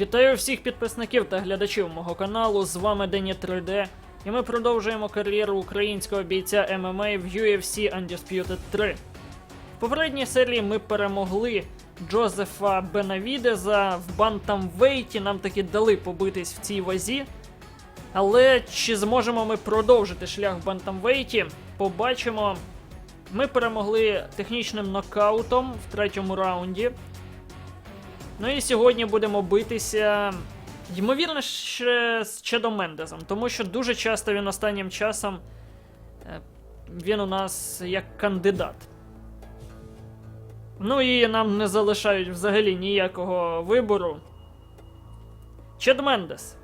Вітаю всіх підписників та глядачів мого каналу. З вами Дені 3D, і ми продовжуємо кар'єру українського бійця ММА в UFC Undisputed 3. В попередній серії ми перемогли Джозефа Бенавідеза в Бантамвейті. Нам таки дали побитись в цій вазі. Але чи зможемо ми продовжити шлях в Бантамвейті? Побачимо. Ми перемогли технічним нокаутом в третьому раунді. Ну і сьогодні будемо битися. Ймовірно, ще з Чедом Мендезом, тому що дуже часто він останнім часом е, він у нас як кандидат. Ну і нам не залишають взагалі ніякого вибору. Чед Мендес.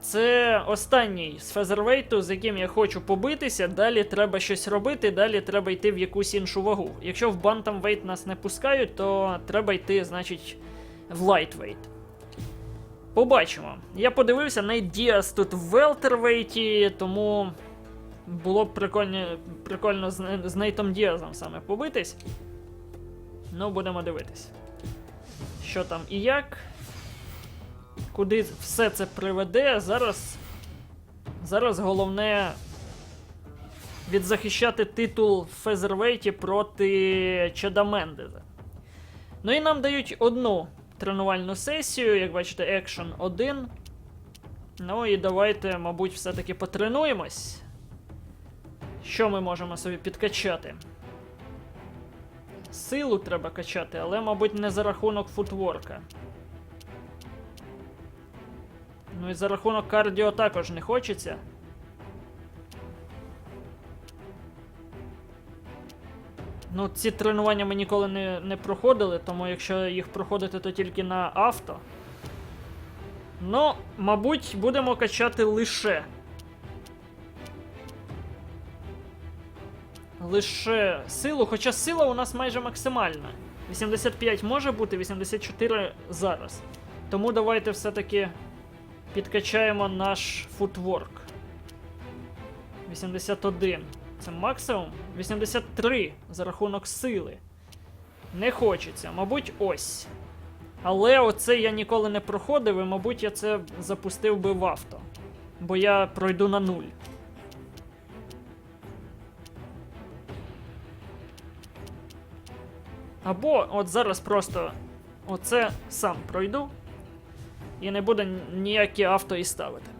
Це останній з фезервейту, з яким я хочу побитися. Далі треба щось робити, далі треба йти в якусь іншу вагу. Якщо в бантамвейт нас не пускають, то треба йти, значить, в лайтвейт. Побачимо. Я подивився, Нейт Діас тут в велтервейті, тому було б прикольно, прикольно з, з Нейтом Діазом саме побитись. Ну, будемо дивитись. Що там і як. Куди все це приведе. Зараз. Зараз головне відзахищати титул в Фезервейті проти Чеда Мендеза. Ну і нам дають одну тренувальну сесію, як бачите, екшен 1. Ну і давайте, мабуть, все-таки потренуємось. Що ми можемо собі підкачати? Силу треба качати, але, мабуть, не за рахунок футворка. Ну і за рахунок кардіо також не хочеться. Ну, ці тренування ми ніколи не, не проходили, тому якщо їх проходити, то тільки на авто. Ну, мабуть, будемо качати лише. Лише силу, хоча сила у нас майже максимальна. 85 може бути, 84 зараз. Тому давайте все-таки підкачаємо наш футворк. 81. Це максимум? 83 за рахунок сили. Не хочеться, мабуть, ось. Але оце я ніколи не проходив, і, мабуть, я це запустив би в авто. Бо я пройду на нуль. Або от зараз просто оце сам пройду. І не буде ніякі авто і ставити.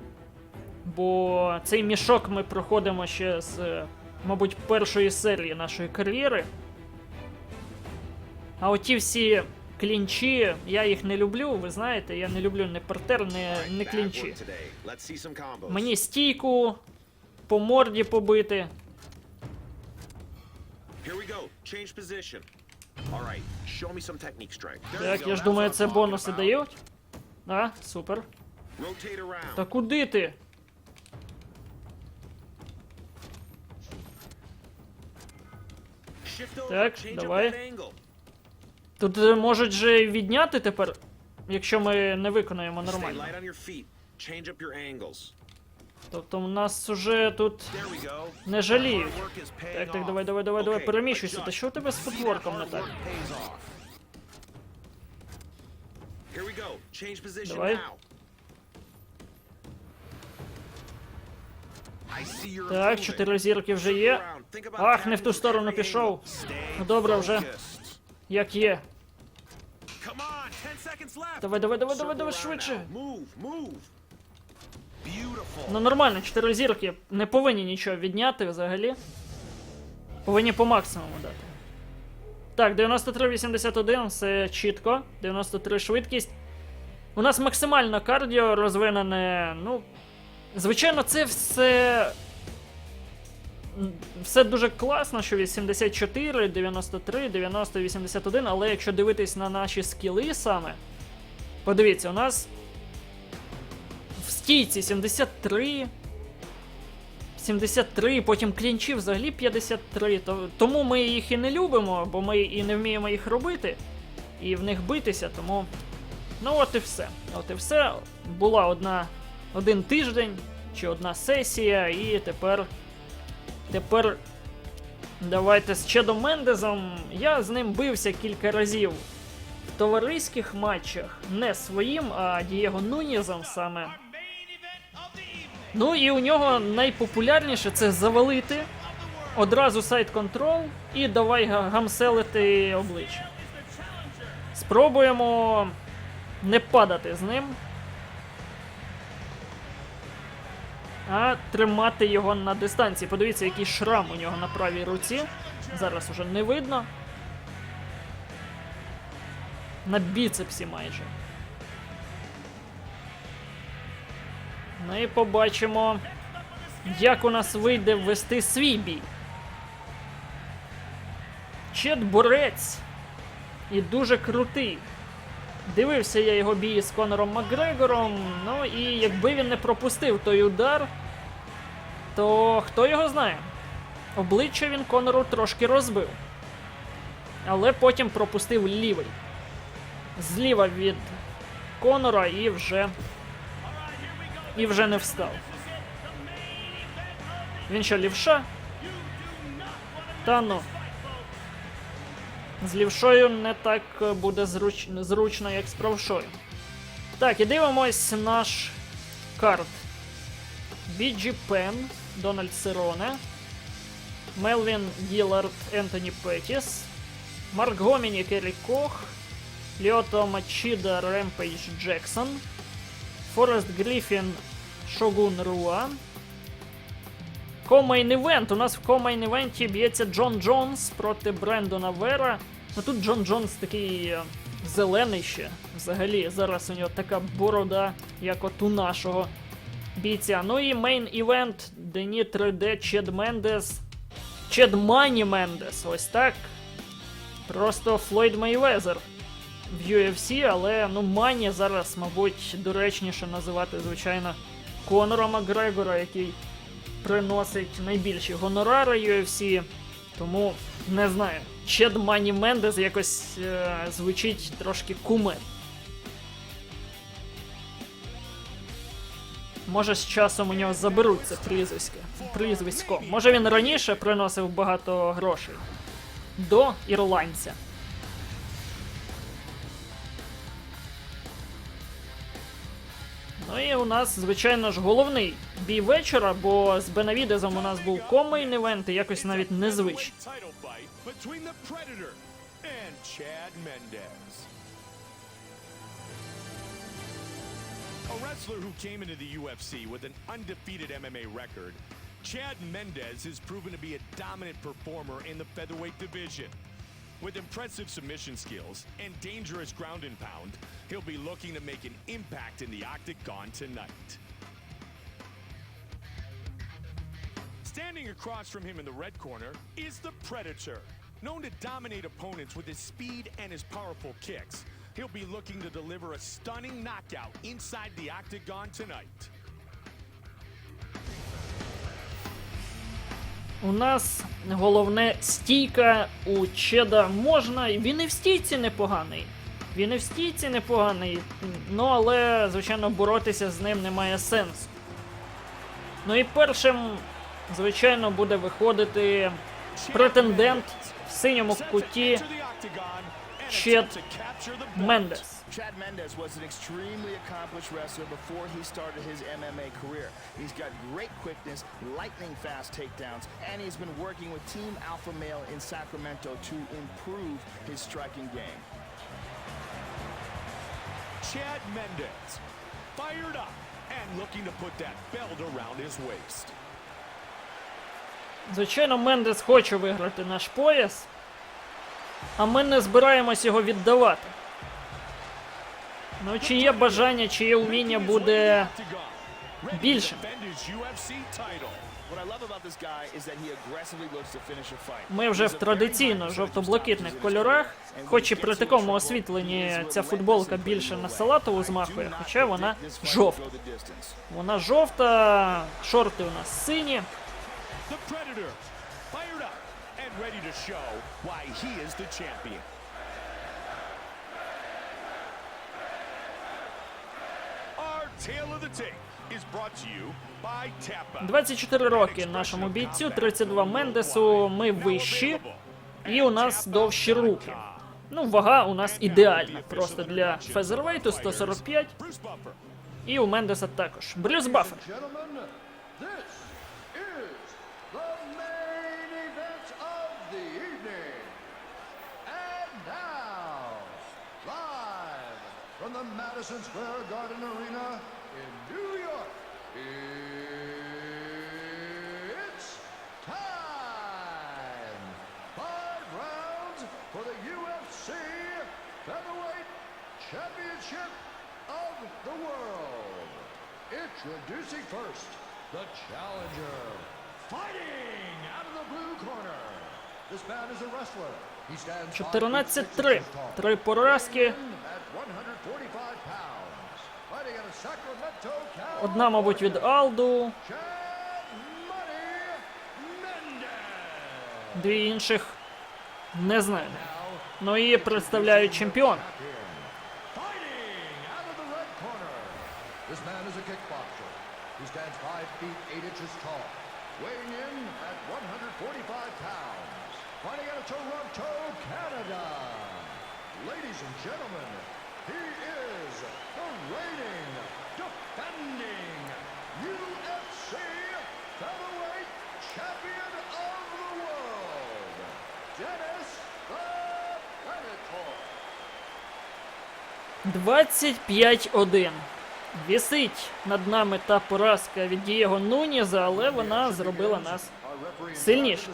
Бо цей мішок ми проходимо ще з, е, мабуть, першої серії нашої кар'єри. А оті всі клінчі, я їх не люблю, ви знаєте, я не люблю не партер, не, не клінчі. Мені стійку по морді побити. Так, я ж думаю, це бонуси дають. А, супер. Та куди ти? Так, давай. Тут е, можуть же відняти тепер, якщо ми не виконаємо нормально. Тобто у нас уже тут не жаліють. Так, так, давай, давай, давай, давай, переміщуйся. Та що у тебе з футворком не так? work Так, чотири зірки вже є. Ах, не в ту сторону пішов. Добре вже. Як є. Come on, 10 seconds left. Давай, давай, давай, давай, давай, швидше. Ну нормально, чотири зірки не повинні нічого відняти взагалі. Повинні по максимуму дати. Так, 93-81, все чітко. 93 швидкість. У нас максимально кардіо розвинене. Ну. Звичайно, це все. Все дуже класно, що 84, 93, 90, 81, але якщо дивитись на наші скіли саме. Подивіться, у нас в стійці 73. 73, потім клінчі взагалі 53. То, тому ми їх і не любимо, бо ми і не вміємо їх робити, і в них битися, тому. Ну от і все. От і все. Була одна, один тиждень чи одна сесія, і тепер. Тепер. Давайте з Чедом Мендезом. Я з ним бився кілька разів в товариських матчах не своїм, а Дієго Нунєзом саме. Ну і у нього найпопулярніше це завалити одразу сайт контрол і давай га- гамселити обличчя. Спробуємо не падати з ним. А тримати його на дистанції. Подивіться, який шрам у нього на правій руці. Зараз уже не видно. На біцепсі майже. Ну і побачимо, як у нас вийде ввести свій бій. Чет борець. І дуже крутий. Дивився я його бій з Конором Макгрегором. Ну і якби він не пропустив той удар, то хто його знає? Обличчя він Конору трошки розбив. Але потім пропустив лівий. Зліва від Конора і вже. І вже не встав. Він що, лівша? Та ну. З лівшою не так буде зруч... зручно, як з правшою. Так, і дивимось наш карт. Біджі Пен, Дональд Сироне, Мелвін Гілард, Ентоні Петтіс, Марк Гоміні, Керрі Кох, Ліото Мачіда, Ремпейдж Джексон, Форест Гріфін, Шогун Руа. Комейн івент. У нас в комейн івенті б'ється Джон Джонс проти Брендона Вера. Ну тут Джон Джонс такий е, зелений ще. Взагалі, зараз у нього така борода, як от у нашого бійця. Ну і мейн івент Дені 3D Чед Мендес. Чед Мані Мендес. Ось так. Просто Флойд Мейвезер в UFC, але ну Мані зараз, мабуть, доречніше називати, звичайно, Конора Макгрегора, який приносить найбільші гонорари UFC. Тому не знаю. Чед Мані Мендес якось е, звучить трошки куме. Може, з часом у нього заберуть це прізвисько. прізвисько. Може він раніше приносив багато грошей. До ірландця. Ну і у нас, звичайно ж, головний бій вечора, бо з Бенавідезом у нас був і якось навіть in the featherweight division. With impressive submission skills and dangerous ground and pound, he'll be looking to make an impact in the octagon tonight. Standing across from him in the red corner is the Predator. Known to dominate opponents with his speed and his powerful kicks, he'll be looking to deliver a stunning knockout inside the octagon tonight. У нас головне стійка у Чеда можна. Він і в стійці непоганий. Він і в стійці непоганий. Ну але, звичайно, боротися з ним немає сенсу. Ну і першим, звичайно, буде виходити претендент в синьому куті belt. Мендес. Chad Mendez was an extremely accomplished wrestler before he started his MMA career. He's got great quickness, lightning fast takedowns, and he's been working with Team Alpha Male in Sacramento to improve his striking game. Chad Mendez, fired up and looking to put that belt around his waist. Звичайно, Мендес хоче виграти наш пояс, а ми не збираємось його віддавати. Ну, чи є бажання, чи є вміння буде fight. Ми вже в традиційно жовто-блакитних кольорах, хоч і при такому освітленні ця футболка більше на салатову змахує, хоча вона жовта. Вона жовта, шорти у нас сині. Ready to show why he is the champion. 24 роки нашому бійцю, 32 Мендесу, ми вищі, і у нас довші руки. Ну, вага у нас ідеальна. Просто для фезервейту 145. Bruce Buffer. І у Мендеса також. Брюс Баффер. From the Madison Square Garden Arena in New York, it's time. Five rounds for the UFC Featherweight Championship of the World. Introducing first, the challenger. Fighting out of the blue corner. This man is a wrestler. He stands 14-3. Три поразки. at 145 pounds. Fighting out of Sacramento, California. Одна, мабуть, від Алду, дві інших не знаю. Ну і представляють чемпіон. He stands 5 feet 8 inches tall, weighing in at 145 pounds. Fighting out of Toronto, Canada. Ladies and gentlemen, he is the reigning, defending UFC featherweight champion of the world, Dennis the Predator. 25-1. Вісить над нами та поразка від Дієго Нуніза, але вона зробила нас Сильніше.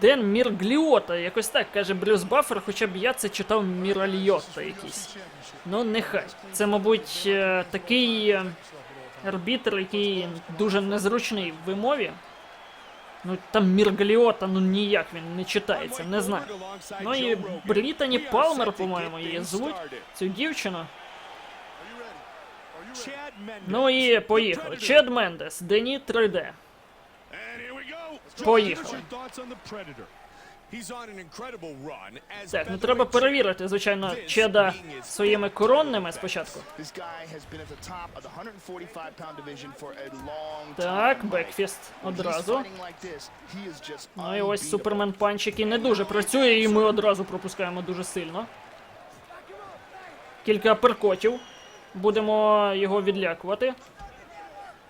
Ден Міргліота, якось так каже Брюс Баффер, хоча б я це читав Міральйота якийсь. Ну, нехай. Це, мабуть, е, такий е, арбітр, який дуже незручний в вимові. Ну там Міргліота, ну ніяк він не читається, не знаю. Ну і Брітані Палмер, по-моєму, її звуть, цю дівчину. Ну і поїхали. Чед Мендес, Дені 3D. As Так, ну треба перевірити, звичайно, Чеда своїми коронними спочатку. This guy has been at the top of the 145 pound division for a long time. Так, бекфіст одразу. Ну і ось. Супермен Панч, який не дуже працює, і ми одразу пропускаємо дуже сильно. Кілька перкотів. Будемо його відлякувати.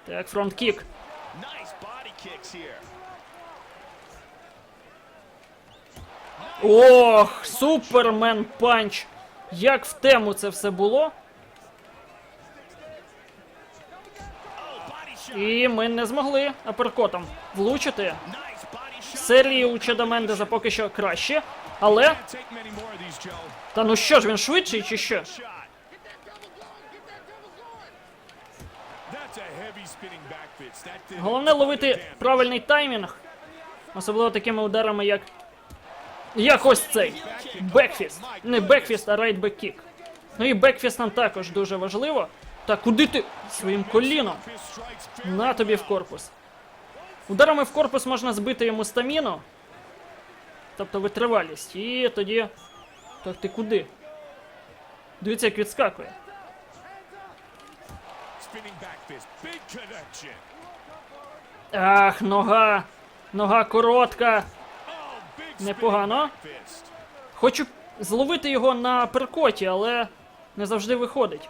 Так, фронт-кік. Nice Ох, Супермен Панч! Як в тему це все було. І ми не змогли аперкотом влучити. Серії у Чеда Мендеза поки що краще. Але. Та ну що ж, він швидший чи що? Головне ловити правильний таймінг. Особливо такими ударами, як. Як ось цей. Бекфіст. Не бекфіст, а райтбек-кік. Ну і бекфіст нам також дуже важливо. Та куди ти своїм коліном? На тобі в корпус. Ударами в корпус можна збити йому стаміну. Тобто витривалість. І тоді. Так ти куди? Дивіться, як відскакує. Ах, нога. Нога коротка. Непогано. Хочу зловити його на перкоті, але не завжди виходить.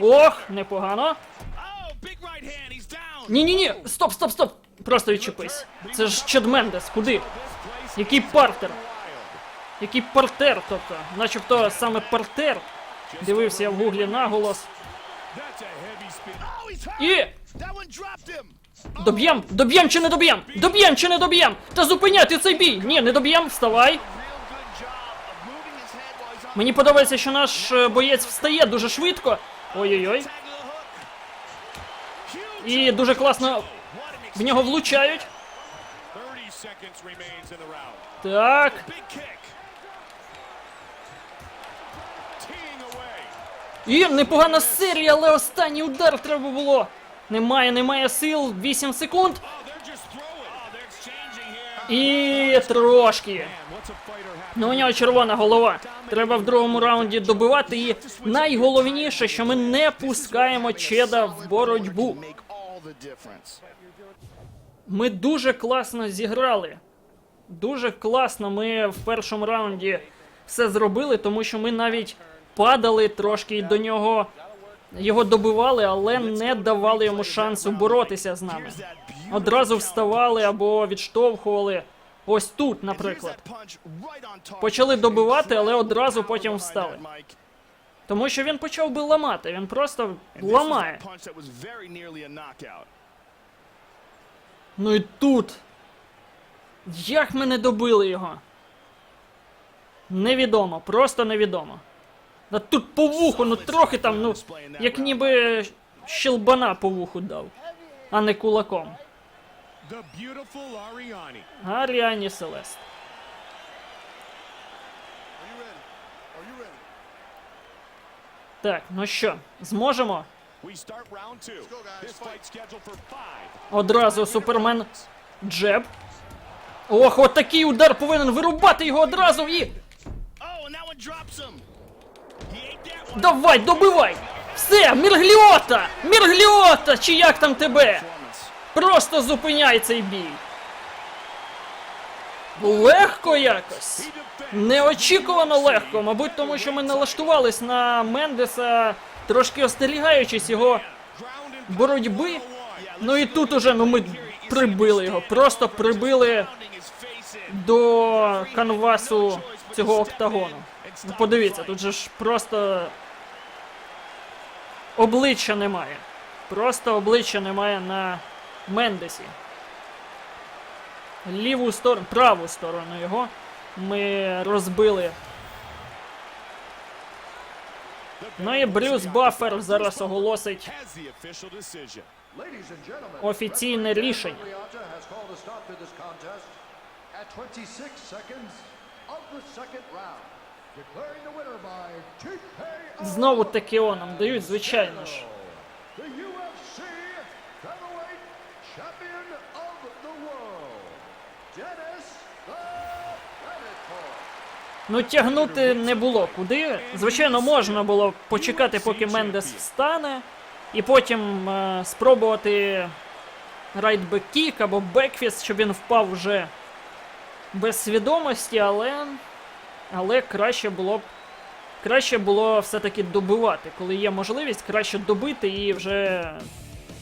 Ох, непогано. Oh, big right hand. He's down. Ні, ні, ні, стоп, стоп, стоп. Просто відчепись. Це ж Чед Мендес, куди? Який партер? Який партер, тобто, начебто саме партер. Дивився я в гуглі наголос. І Доб'єм, доб'єм чи не доб'єм? Доб'єм чи не доб'єм? Та зупиняти цей бій! Ні, не доб'єм, вставай. Мені подобається, що наш е, боєць встає дуже швидко. Ой-ой-ой. І дуже класно в нього влучають. 30 seconds remains in the round. Так. І непогана серія, але останній удар треба було. Немає, немає сил. 8 секунд. І трошки. Ну у нього червона голова. Треба в другому раунді добивати. І найголовніше, що ми не пускаємо Чеда в боротьбу. Ми дуже класно зіграли. Дуже класно ми в першому раунді все зробили, тому що ми навіть падали трошки до нього його добивали, але не давали йому шансу боротися з нами. Одразу вставали або відштовхували. Ось тут, наприклад. Почали добивати, але одразу потім встали. Тому що він почав би ламати, він просто ламає. Ну і тут. Як ми не добили його? Невідомо, просто невідомо. Да тут по вуху, ну трохи там, ну, як ніби щелбана по вуху дав, а не кулаком. Аріані Селест. Так, ну що, зможемо? Одразу Супермен Джеб. Ох, от такий удар повинен вирубати його одразу і. Давай, добивай! Все, Міргліота! Міргліота! Чи як там тебе? Просто зупиняй цей бій. Легко якось. Неочікувано легко, мабуть, тому що ми налаштувались на Мендеса, трошки остерігаючись його боротьби. Ну і тут уже ну ми прибили його, просто прибили до канвасу цього октагону. Ну, Подивіться, тут же ж просто обличчя немає. Просто обличчя немає на Мендесі. Ліву сторону, праву сторону його ми розбили. Ну і Брюс Баффер зараз оголосить офіційне рішення. Liotta has called a stop to this contest at 26 seconds Знову таки нам дають, звичайно ж. Ну, тягнути не було куди. Звичайно, можна було почекати, поки Мендес встане, і потім е, спробувати райтбек-кік або бекфіст, щоб він впав вже без свідомості, але. Але краще було б. Краще було все-таки добивати. Коли є можливість, краще добити і вже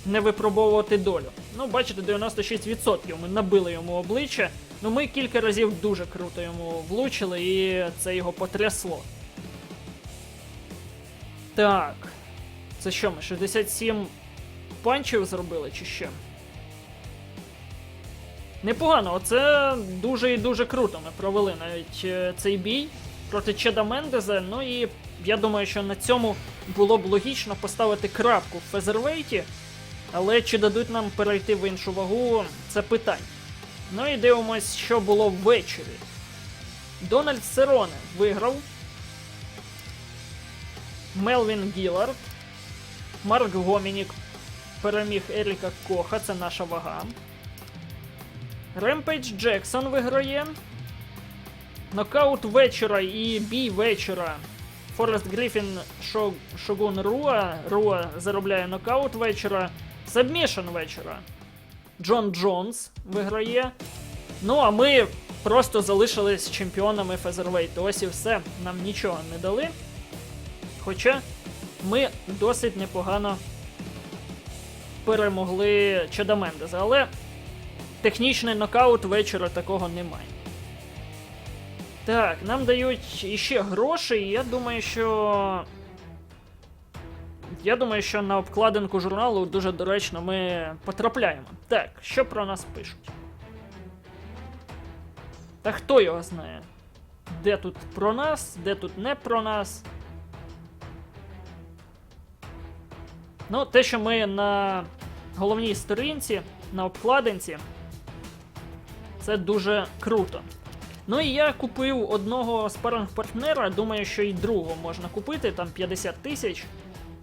не випробовувати долю. Ну, бачите, 96% ми набили йому обличчя. Ну, ми кілька разів дуже круто йому влучили, і це його потрясло. Так. Це що ми? 67 панчів зробили, чи що? Непогано, оце дуже і дуже круто. Ми провели навіть е, цей бій проти Чеда Мендеза. Ну і я думаю, що на цьому було б логічно поставити крапку в Фезервейті. Але чи дадуть нам перейти в іншу вагу, це питання. Ну і дивимось, що було ввечері. Дональд Сероне виграв. Мелвін Гілард. Марк Гомінік переміг Еріка Коха, це наша вага. Ремпейдж Джексон виграє. Нокаут вечора і бій вечора. Форест Гріфін Шо- Шогун Руа. Руа заробляє нокаут вечора. Сабмішн вечора. Джон Джонс виграє. Ну, а ми просто залишились чемпіонами Фезервейту. Ось і все. Нам нічого не дали. Хоча ми досить непогано перемогли Чеда Мендеза. Але технічний нокаут вечора такого немає. Так, нам дають іще гроші, і я думаю, що. Я думаю, що на обкладинку журналу дуже доречно ми потрапляємо. Так, що про нас пишуть? Та хто його знає? Де тут про нас, де тут не про нас. Ну, те, що ми на головній сторінці, на обкладинці, це дуже круто. Ну і я купив одного спаринг-партнера, думаю, що і другого можна купити, там 50 тисяч.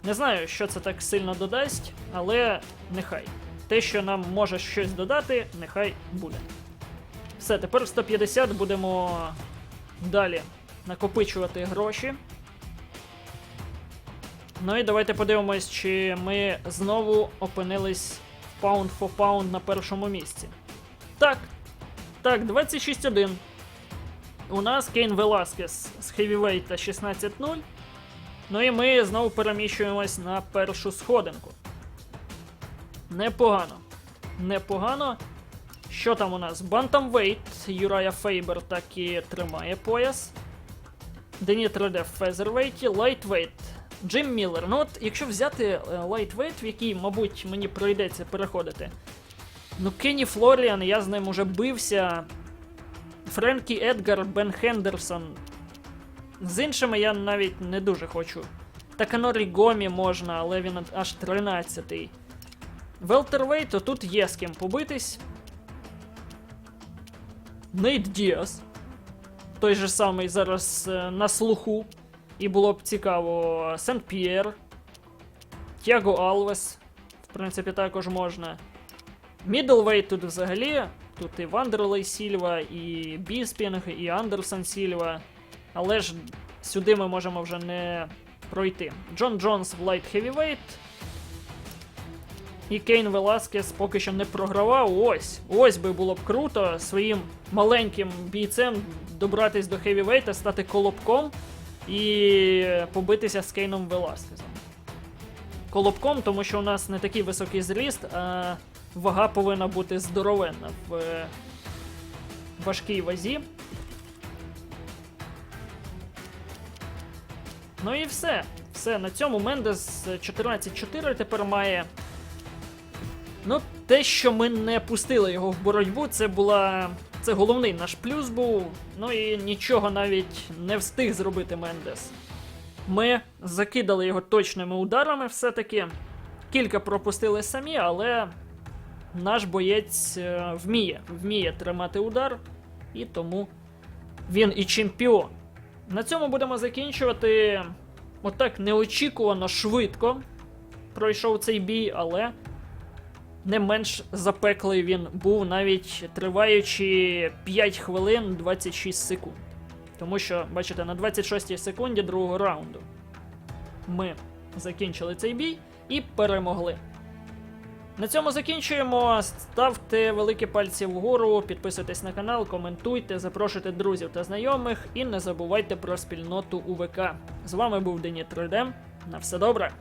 Не знаю, що це так сильно додасть, але нехай. Те, що нам може щось додати, нехай буде. Все, тепер 150 будемо далі накопичувати гроші. Ну і давайте подивимось, чи ми знову опинились Pound for Pound на першому місці. Так, Так, 26-1. У нас Кейн Веласкес з хевівейта 16-0. Ну і ми знову переміщуємось на першу сходинку. Непогано. Непогано. Що там у нас? Бантамвейт. Юрая Фейбер так і тримає пояс. Деніт Реде в фезервейті. Лайтвейт. Джим Міллер. Ну от, якщо взяти е, лайтвейт, в який, мабуть, мені прийдеться переходити. Ну, Кенні Флоріан, я з ним уже бився. Френкі Едгар, Бен Хендерсон. З іншими я навіть не дуже хочу. Таканорі Гомі можна, але він аж 13-й. Велтервейт, тут є з ким побитись. Нейт Діас. Той же самий зараз е, на слуху. І було б цікаво. Сент П'єр. Тяго Алвес. В принципі, також можна. Мідлвейт тут взагалі. Тут і Вандерлей Сільва, і Біспінг, і Андерсон Сільва. Але ж сюди ми можемо вже не пройти. Джон Джонс в Light Heavyweight. І Кейн Веласкес поки що не програвав. Ось, ось би було б круто своїм маленьким бійцем добратись до хевівейта, стати колобком і побитися з Кейном Веласкесом. Колобком, тому що у нас не такий високий зріст, а вага повинна бути здоровенна в е, важкій вазі. Ну і все. Все, на цьому Мендес 14-4 тепер має. Ну, те, що ми не пустили його в боротьбу, це була. Це головний наш плюс був. Ну і нічого навіть не встиг зробити Мендес. Ми закидали його точними ударами все-таки. Кілька пропустили самі, але наш боєць е, вміє, вміє тримати удар, і тому він і чемпіон. На цьому будемо закінчувати. Отак неочікувано швидко пройшов цей бій, але не менш запеклий він був, навіть триваючи 5 хвилин 26 секунд. Тому що, бачите, на 26-й секунді другого раунду ми закінчили цей бій і перемогли. На цьому закінчуємо. Ставте великі пальці вгору, підписуйтесь на канал, коментуйте, запрошуйте друзів та знайомих і не забувайте про спільноту УВК. З вами був Деніт Редем. На все добре!